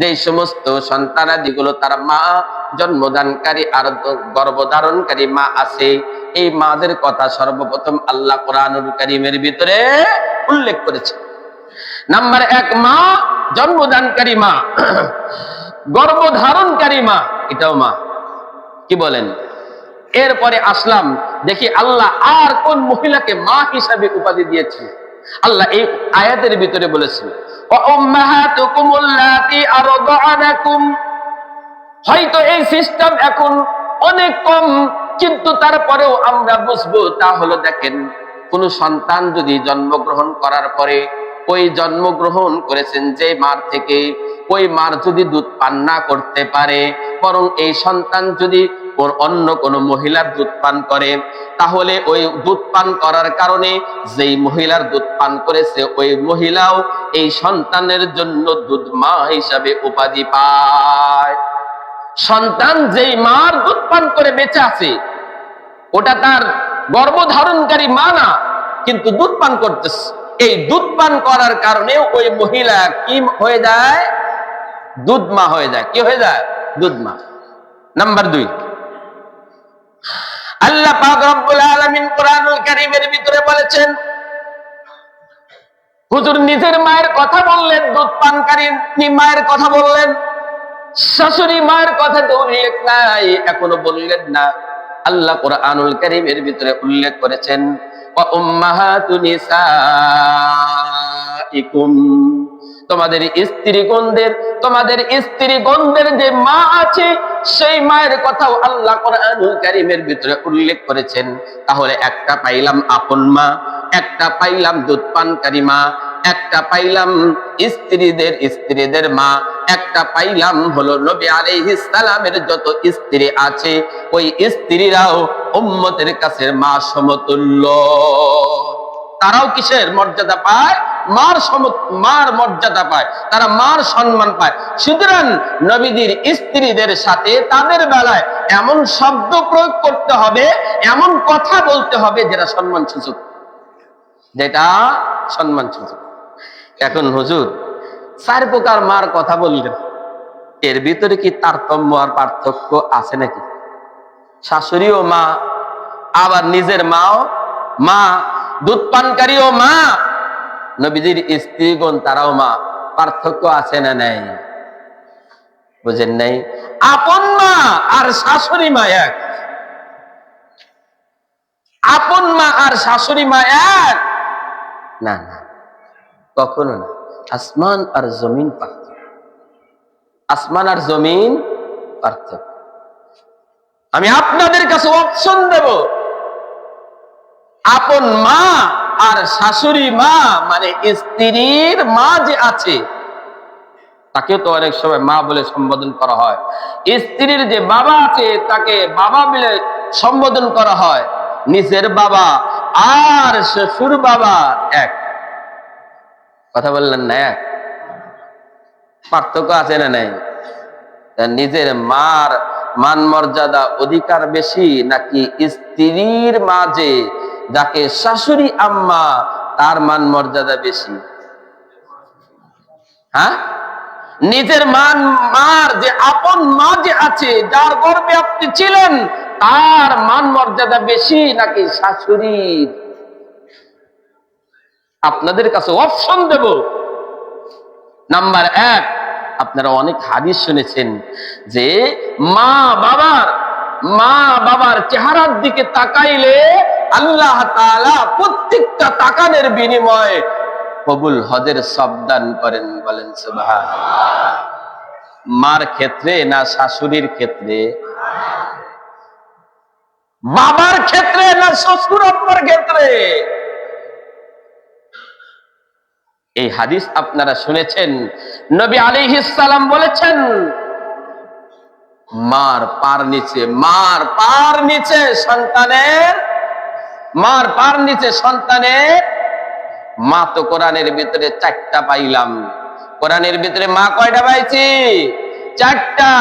যে সমস্ত সন্তানাদিগুলো তার মা জন্মদানকারী আর গর্ভধারণকারী মা আছে, এই মাদের কথা সর্বপ্রথম আল্লাহ কোরআনুল কারীমের ভিতরে উল্লেখ করেছে। নাম্বার এক, মা জন্মদানকারী মা, গর্ভধারণকারী মা, এটাও মা। কি বলেন? এরপরে আসলাম, দেখি আল্লাহ আর কোন মহিলাকে মা হিসাবে উপাধি দিয়েছেন? আল্লাহ এই আয়াতের ভিতরে বলেছেন হয়তো এই সিস্টেম এখন অনেক কম, কিন্তু তারপরেও আমরা বুঝব, তা হলো দেখেন, কোনো সন্তান যদি জন্মগ্রহণ করার পরে ওই জন্মগ্রহণ করেছেন যে মার থেকে, ওই মার যদি দুধ পান না করতে পারে, বরং এই সন্তান যদি ওর অন্য কোনো মহিলার দুধ পান করে, তাহলে ওই দুধ পান করার কারণে যেই মহিলার দুধ পান করেছে, ওই মহিলাও এই সন্তানের জন্য দুধ মা হিসাবে উপাধি পায়। সন্তান যেই মার দুধ পান করে বেঁচে আছে, ওটা তার গর্ভধারণকারী মা না, কিন্তু দুধ পান করতেছে। এই দুধ পান করার কারণে ওই মহিলা কি হয়ে যায়? দুধ মা হয়ে যায়। কি হয়ে যায়? দুধ মা। নাম্বার দুই। আল্লাহ পাক রব্বুল আলামিন কোরআনুল কারীমের ভিতরে বলেছেন, হুজুর নিজের মায়ের কথা বললেন, দুধ পানকারী মায়ের কথা বললেন, শাশুড়ি মায়ের কথা তো উল্লেখ নাই, এখনও বললেন না। আল্লাহ কোরআনুল কারীমের ভিতরে উল্লেখ করেছেন, ওয়া উম্মাহাতু নিসাইকুম। তোমাদের স্ত্রীগণদের তোমাদের স্ত্রীগণদের যে মা আছে, সেই মায়ের কথাও আল্লাহ কারীমের ভিতরে উল্লেখ করেছেন। তাহলে একটা পাইলাম আপন মা, একটা পাইলাম দুধ পানকারী মা, একটা পাইলাম স্ত্রীদের স্ত্রীদের মা, একটা পাইলাম হলো নবী আলাইহিস সালামের যত স্ত্রী আছে, ওই স্ত্রীরাও উম্মতের কাছে মা সমতুল্য। তারাও কিসের মর্যাদা পায়? মার মার মর্যাদা পায়, তারা মার সম্মান পায়। সুতরাং নবীজির স্ত্রীদের সাথে তাদের বেলায় এমন শব্দ প্রয়োগ করতে হবে, এমন কথা বলতে হবে যেটা সম্মান সূচক যেটা সম্মান সূচক এখন হুজুর, চার প্রকার মার কথা বললেন। এর ভিতরে কি তারতম্য আর পার্থক্য আছে নাকি? শাশুড়িও মা, আবার নিজের মাও মা, দুধ পানকারীও মা নবীজির স্ত্রীগণ তারাও মা। পার্থক্য আছে না নাই? বুঝেন নাই? আপন মা আর শাশুড়ি মা এক। আপন মা আর শাশুড়ি মা এক। না না, কখনো না। আসমান আর জমিন পার্থক্য। আসমান আর জমিন পার্থক্য। আমি আপনাদের কাছে অপশন দেব। আপন মা আর শাশুড়ি মা মানে স্ত্রীর মা যে আছে, তাকেও তো অনেক সময় মা বলে সম্বোধন করা হয়। স্ত্রীর যে বাবা আছে, তাকে বাবা বলে সম্বোধন করা হয়। নিজের বাবা আর শ্বশুর বাবা এক। কথা বললেন না এক? পার্থক্য আছে না নাই? নিজের মার মান মর্যাদা অধিকার বেশি নাকি স্ত্রীর মাঝে যাকে শাশুড়ি আম্মা, তার মান মর্যাদা বেশি। হ্যাঁ? নিজের মান, মার যে আপন মা যে আছে, যার গর্বে আপনি ছিলেন, তার মান মর্যাদা বেশি নাকি শাশুড়ির? আপনাদের কাছে অপশন দেব। নাম্বার এক, আপনারা অনেক হাদিস শুনেছেন যে মা বাবার মা বাবার চেহারার দিকে তাকাইলে আল্লাহ প্রত্যেকটা তাকানের বিনিময়ে কবুল হজের সবদান করেন, বলেন মার ক্ষেত্রে না শাশুড়ির ক্ষেত্রে? বাবার ক্ষেত্রে না শ্বশুর আব্বার ক্ষেত্রে? এই হাদিস আপনারা শুনেছেন। নবী সালাম বলেছেন মার পার নিচে, মার পার নিচে সন্তানের, মার পার নিচে সন্তানের। মা তো কোরআনের ভিতরে চারটা পাইলাম। কোরআনের ভিতরে মা কয়টা পাইছি? চারটা।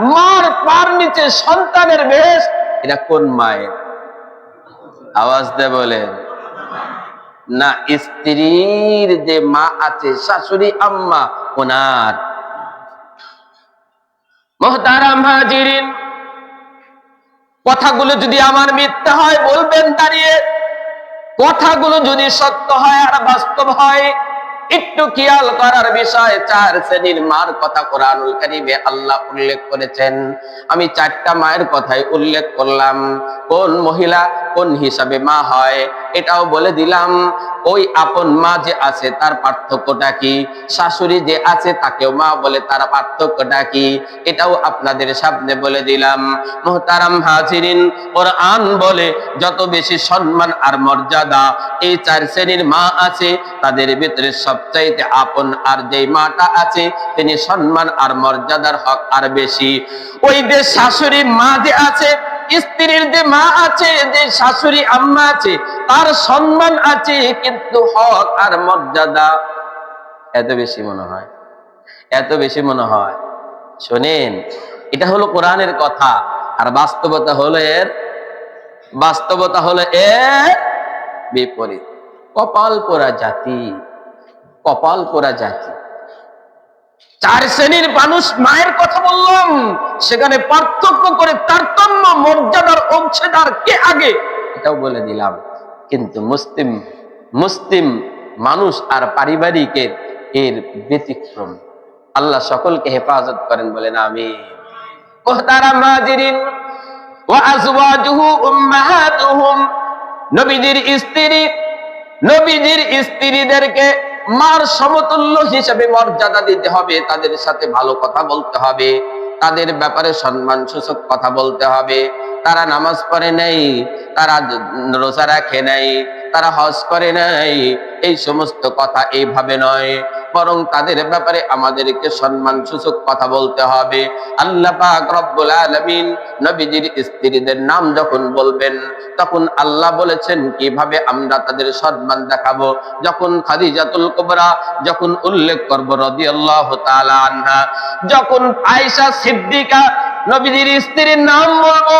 মার পার নিচে সন্তানের বেশ। এটা কোন মায়ের? আওয়াজ দে বলেন। না, স্ত্রীর যে মা আছে, শাশুড়ি, আম্মা, ওনার কথাগুলো যদি আমার মিথ্যা হয়, বলবেন দাঁড়িয়ে। কথাগুলো যদি সত্য হয় আর বাস্তব হয়, একটু খেয়াল করার বিষয়, চার শ্রেণির মার কথা কোরআনুল কারিমে আল্লাহ উল্লেখ করেছেন। আমি চারটা মায়ের কথাই উল্লেখ করলাম। কোন মহিলা কোন হিসাবে মা হয়? এটাও বলে দিলাম, ওই আপন মা যে আছে তার পার্থক্যটা কি? শাশুড়ি যে আছে তাকেও মা বলে তার পার্থক্যটা কি? এটাও আপনাদের সামনে বলে দিলাম। মোহতারাম হাজিরিন ওর আন বলে যত বেশি সম্মান আর মর্যাদা এই চার শ্রেণির মা আছে, তাদের ভিতরে সবচাইতে আপন আর যে মাটা আছে, তিনি সম্মান আর মর্যাদার হক আর বেশি। ওই যে শাশুড়ি মা যে আছে স্ত্রীর যে মা আছে, যে শাশুড়ি আম্মা আছে, তার সম্মান আছে, কিন্তু হক আর মর্যাদা এত বেশি মনে হয়। এত বেশি মনে হয়। শোনেন, এটা হলো কোরআনের কথা, আর বাস্তবতা হলো এর, বাস্তবতা হলো এর বিপরীত। কপাল পোড়া জাতি, কপাল পোড়া জাতি। চার শ্রেণির মানুষ মায়ের কথা বললাম। সেখানে পার্থক্য করে তারতম্য, মর্যাদার অংশীদার কে আগে? এটাও বলে দিলাম। কিন্তু মুসলিম মুসলিম মানুষ আর পারিবারিকের এর ব্যতিক্রম। আল্লাহ সকলকে হেফাজত করেন আমি ওয়া আজওয়াজুহু উম্মাহাতুহুম। নবীজির স্ত্রী, নবীজির স্ত্রীদেরকে মার সমতুল্য হিসাবে মর্যাদা দিতে হবে, তাদের সাথে ভালো কথা বলতে হবে, তাদের ব্যাপারে সম্মান সূচক কথা বলতে হবে। তারা নামাজ পড়ে নাই, তারা রোজা রাখে নাই, তারা হজ করে নাই, এই সমস্ত কথা এইভাবে নয়। বরং তাদের ব্যাপারে আমাদেরকে সম্মান সূচক কথা বলতে হবে। আল্লাহ পাক রব্বুল আলামিন নবীজির স্ত্রীদের নাম যখন বলবেন, তখন আল্লাহ বলেছেন, কীভাবে আমরা তাদের সম্মান দেখাবো? যখন খাদিজাতুল কুবরা যখন উল্লেখ করব, রাদিয়াল্লাহু তাআলা আনহা, যখন আয়েশা সিদ্দিকা নবীজির স্ত্রীর নাম বলব,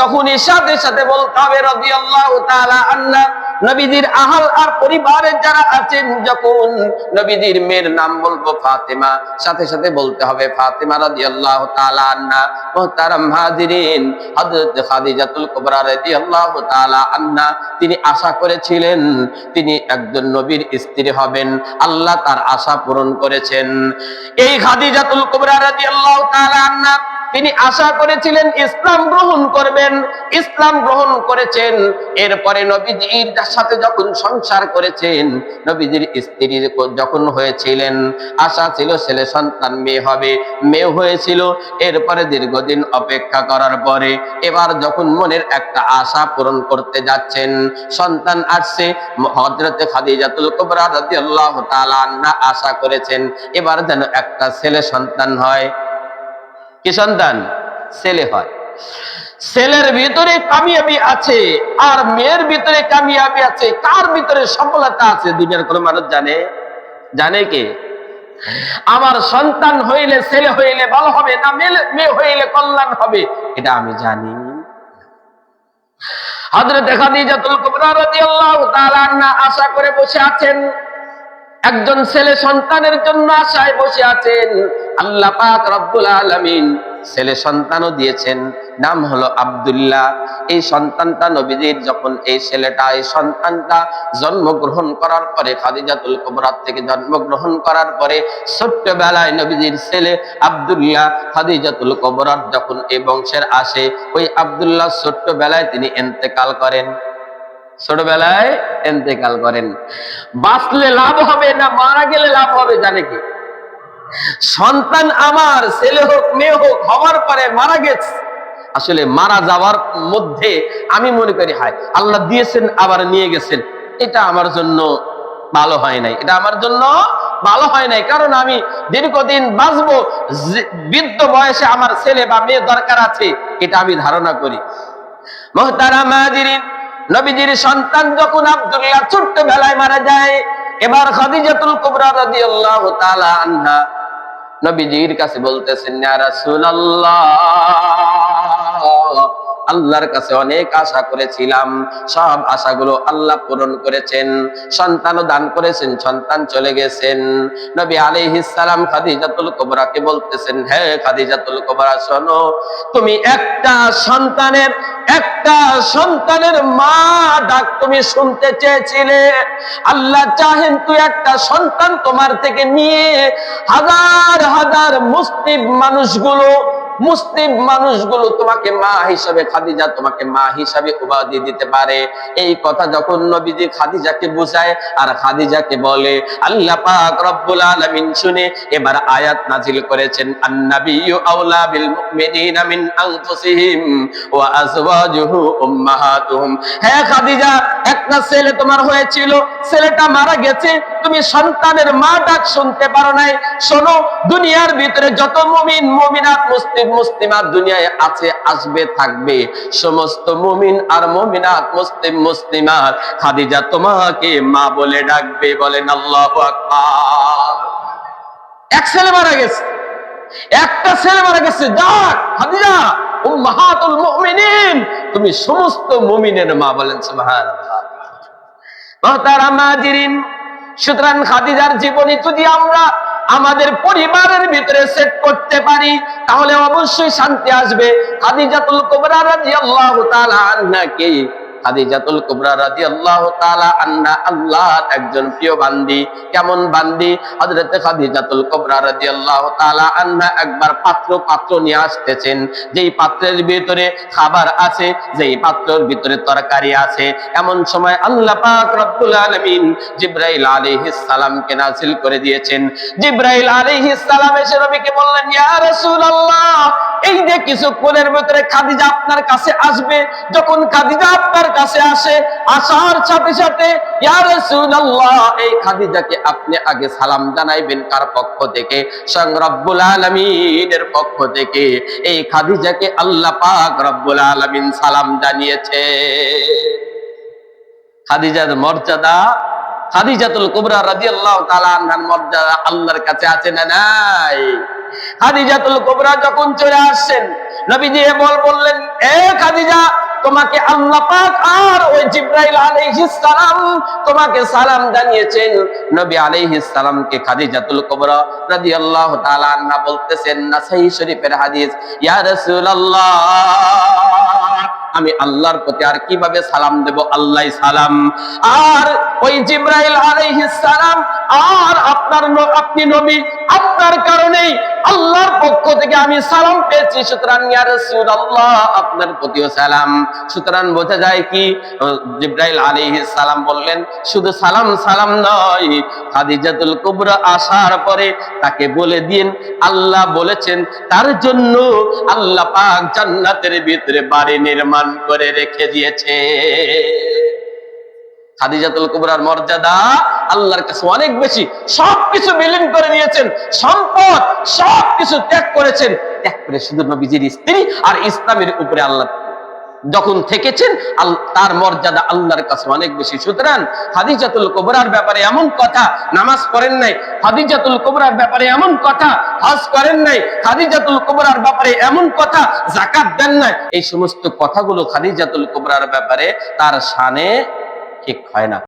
তখনই সাথে সাথে বলতে হবে, রাদিয়াল্লাহু তাআলা আনহা নবীজির আহাল আর পরিবারের যারা আছেন যখন নবীজির মেয়ের নাম বলব ফাতেমা, সাথে সাথে বলতে হবে ফাতেমা রাদিয়াল্লাহু তাআলা আনহা তিনি আশা করেছিলেন তিনি একজন নবীর স্ত্রী হবেন, আল্লাহ তার আশা পূরণ করেছেন। এই খাদিজাতুল কুবরা রাদিয়াল্লাহু তাআলা আনহা তিনি আশা করেছিলেন ইসলাম গ্রহণ করবেন, ইসলাম গ্রহণ করেছেন। এরপরে নবীজির সাথে যখন সংসার করেছেন, নবীজির স্ত্রী যখন হয়েছিলেন, আশা ছিল ছেলে সন্তান মেয়ে হবে, মেয়ে হয়েছিল। এরপরে দীর্ঘদিন অপেক্ষা করার পরে এবার যখন মনের একটা আশা পূরণ করতে যাচ্ছেন, সন্তান আসছে হজরতে খাদিজাতুল কুবরা রাদিয়াল্লাহু তাআলা আশা করেছেন, এবার যেন একটা ছেলে সন্তান হয়। কি সন্তান? ছেলে হয়। ছেলের ভিতরে কামিয়াবি আছে, আর মেয়ের ভিতরে কামিয়াবি আছে, কার ভিতরে সফলতা আছে দুনিয়ার কোন মানুষ জানে? জানে কে? আমার সন্তান হইলে ছেলে হইলে ভালো হবে না মেয়ে- হইলে কল্যাণ হবে, এটা আমি জানি। হযরত খাদিজাতুল কুবরা রাদিয়াল্লাহু তাআলা আশা করে বসে আছেন একজন ছেলে সন্তানের জন্য আশায় বসে আছেন। আল্লাহ পাক রব্বুল আলামিন ছেলে সন্তানও দিয়েছেন, নাম হলো আব্দুল্লাহ। এই সন্তানটা নবীজির যখন এই ছেলেটা, এই সন্তানটা জন্মগ্রহণ করার পরে, খাদিজাতুল কুবরাত থেকে জন্মগ্রহণ করার পরে, ছোট্টবেলায় নবীজির ছেলে আব্দুল্লাহ খাদিজাতুল কুবরাত যখন এই বংশের আসে, ওই আব্দুল্লাহ ছোট্টবেলায় তিনি এন্তেকাল করেন। ছোটবেলায় এন্তেকাল করেন। বাঁচলে লাভ হবে না, মারা গেলে লাভ হবে, জানে কি? সন্তান আমার, ছেলে হোক, মেয়ে হোক, হওয়ার পরে মারা গেছে। আসলে মারা যাওয়ার মধ্যে আমি মনে করি, হায়, আল্লাহ দিয়েছেন, আবার নিয়ে গেছেন। এটা আমার জন্য ভালো হয় নাই। এটা আমার জন্য ভালো হয় নাই। কারণ আমি দীর্ঘদিন বাঁচবো বৃদ্ধ বয়সে আমার ছেলে বা মেয়ে দরকার আছে, এটা আমি ধারণা করি। মোহতারাম হাজিরিন নবীজির সন্তান যখন আব্দুল্লাহ ছোট্ট বেলায় মারা যায়, এবার খাদিজাতুল কুবরা রাদিয়াল্লাহু তাআলা আনহা নবীজির কাছে বলতেছেন, ইয়া রাসূলুল্লাহ। আল্লাহর কাছে অনেক আশা করেছিলাম। সব আশাগুলো আল্লাহ পূরণ করেছেন, সন্তানও দান করেছেন, সন্তান চলে গেছেন। নবী আলাইহিস সালাম খাদিজাতুল কুবরাকে বলতেছেন হ্যাঁ খাদিজাতুল কুবরা, শোনো, তুমি একটা সন্তানের একটা সন্তানের মা ডাক তুমি শুনতে চেয়েছিলে। আল্লাহ চাহেন তুই একটা সন্তান তোমার থেকে নিয়ে হাজার হাজার মুসলিম মানুষগুলো মুসলিম মানুষগুলো তোমাকে মা হিসাবে খাদিজা, তোমাকে মা হিসাবে উপাধি দিতে পারে। এই কথা যখন নবীজি খাদিজাকে বুঝায় আর খাদিজাকে বলে, আল্লাহ পাক রব্বুল আলামিন শুনে এবার আয়াত নাজিল করেছেন, আন্নাবিয়্যু আউলা বিল মুমিনিনা মিন আনফুসিহিম ওয়া আজওয়াজুহু উম্মাহাতুহুম। হ্যাঁ খাদিজা, একটা ছেলে তোমার হয়েছিল, ছেলেটা মারা গেছে, তুমি সন্তানের মা ডাক শুনতে পারো নাই। শোনো, দুনিয়ার ভিতরে যত মুমিন, মুমিনাত, মুসলিম মুসলিমাত দুনিয়ায় আছে, আসবে, থাকবে। সমস্ত মুমিন আর মুমিনাত মুসলিম মুসলিমাত। খাদিজা তোমাকে মা বলে ডাকবে, বলেন আল্লাহু আকবার। এক ছেলে মারা গেছে। একটা ছেলে মারা গেছে, যাক, খাদিজা উম্মাহাতুল মুমিনিন। তুমি সমস্ত মুমিনের মা বলেন, সুবহানাল্লাহ। মহতারাম হাজিরিন সুতরাং খাদিজার জীবনী যদি আমরা আমাদের পরিবারের ভিতরে সেট করতে পারি, তাহলে অবশ্যই শান্তি আসবে। খাদিজাতুল কুবরা রাদিয়াল্লাহু তাআলা আনহাকে খাদিজাতুল কুবরা রাদিয়াল্লাহু তাআলা আন্না আল্লাহর একজন প্রিয় বান্দি। কেমন বান্দি? হযরত খাদিজাতুল কুবরা রাদিয়াল্লাহু তাআলা আন্না একবার পাত্র পাত্র নিয়ে আসতেছেন। যেই পাত্রের ভিতরে খাবার আছে, যেই পাত্রের ভিতরে তরকারি আছে। এমন সময় আল্লাহ পাক রব্বুল আলামিন জিব্রাইল আলাইহিস সালামকে নাযিল করে দিয়েছেন। জিব্রাইল আলাইহিস সালাম এসে নবীকে বললেন, ইয়া রাসূলুল্লাহ এই যে কিছুক্ষণের ভিতরে খাদিজা আপনার কাছে আসবে, যখন খাদিজা আপনার কাছে আসে, আসার সাথে সাথে এই খাদিজাকে আপনি আগে সালাম জানাইবেন কার পক্ষ থেকে? স্বয়ং রব্বুল আলামিনের পক্ষ থেকে। এই খাদিজাকে আল্লাহ পাক রব্বুল আলামিন সালাম জানিয়েছে। খাদিজার মর্যাদা, খাদিজাতুল কুবরা রাদিয়াল্লাহু তাআলা আনহার মর্যাদা আল্লাহর কাছে আছে না নাই? খাদিজাতুল কুবরা যখন চলে আসছেন, নবীজি বল বললেন, এ খাদিজা, তোমাকে আল্লাহ পাক আর ওই জিব্রাইল আলাইহিস সালাম তোমাকে সালাম জানিয়েছেন। নবী আলাইহিস সালামকে খাদিজাতুল কুবরা রাদিয়াল্লাহু তাআলা আনহা বলতেছেন নাসাই শরীফের হাদিস, ইয়া রাসূলুল্লাহ। আমি আল্লাহর প্রতি আর কীভাবে সালাম দেব? আল্লাহ সালাম। আর ওই জিব্রাইল আলাইহিস সালাম, আর আপনার আপনি নবী, আপনার কারণেই আল্লাহর পক্ষ থেকে আমি সালাম পেয়েছি। সুতরাং, ইয়া রাসূলুল্লাহ, আপনার প্রতিও সালাম। সুতরাং বোঝা যায় কি, জিব্রাইল আলাইহিস সালাম বললেন, শুধু সালাম সালাম নয়, খাদিজাতুল কুবরা আসার পরে তাকে বলে দিন, আল্লাহ বলেছেন, তার জন্য আল্লাহ পাক জান্নাতের ভিতরে বাড়ি নির্মাণ করে রেখে দিয়েছে। খাদিজাতুল কুবরার মর্যাদা আল্লাহর কাছে অনেক বেশি। সবকিছু বিলীন করে নিয়েছেন, সম্পদ, সবকিছু ত্যাগ করেছেন। ত্যাগ করে শুধু নবীজির স্ত্রী আর ইসলামের উপরে আল্লাহ যখন থেকেছেন তার মর্যাদা আল্লাহর কাছে অনেক বেশি। সুতরাং হাদিজাতুল কোবরার ব্যাপারে এমন কথা, নামাজ পড়েন নাই, হাদিজাতুল কোবরার ব্যাপারে এমন কথা, হজ করেন নাই, হাদিজাতুল কোবরার ব্যাপারে এমন কথা জাকাত দেন নাই, এই সমস্ত কথাগুলো খাদিজাতুল কোবরার ব্যাপারে তার সানে ঠিক হয় না।